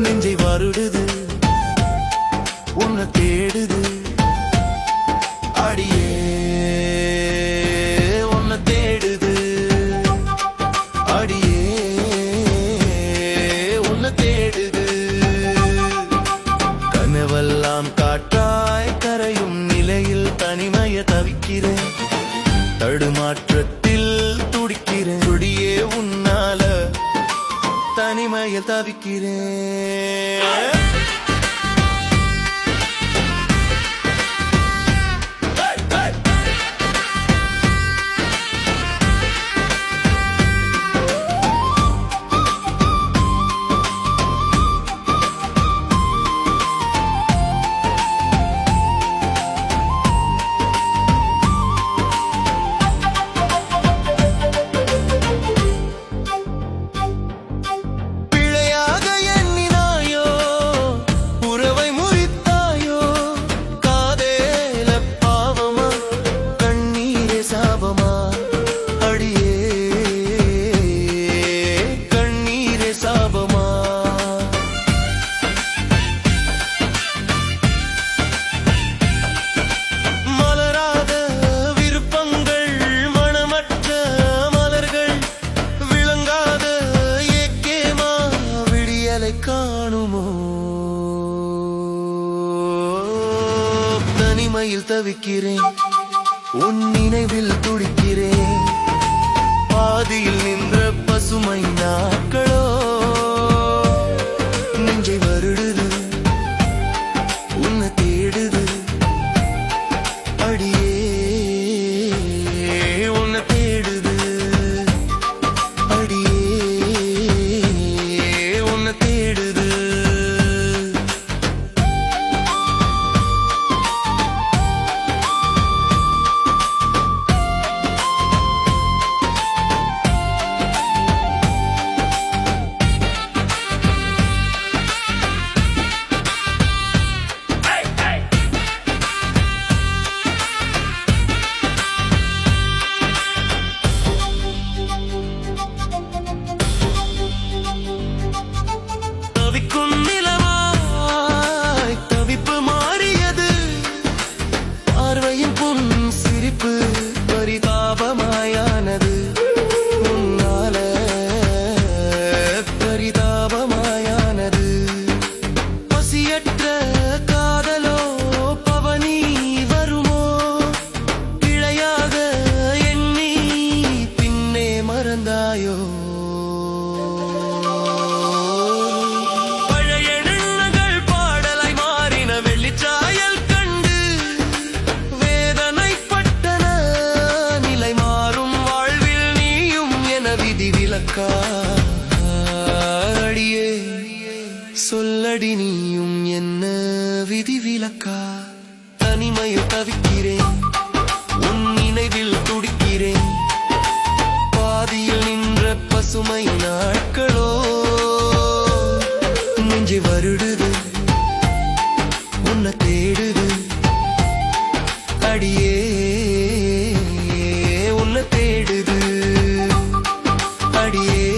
நெஞ்சை வருடுது உன்னை தேடுது. அடியே உன்னை தேடுது. அடியே உன்னை தேடுது. கனவெல்லாம் காற்றாய் கரையும் நிலையில் தனிமைய தவிக்கிறேன். தடுமாற்றத்தில் தனிமையில் தவிக்கிறேன். விடியலை காணுமோ? தனிமையில் தவிக்கிறேன் உன் நினைவில் துடிக்கிறேன். பாதியில் நின்ற பசுமை நாட்களோ? விதி அடியே சொல்லடி நீயும் என்ன விதி விலக்கா தனிமையில் தவிக்கிறேன் உன் நினைவில் துடிக்கிறேன். பாதியில் நின்ற பசுமை நாட்களோ நெஞ்சை வருடுது அடியே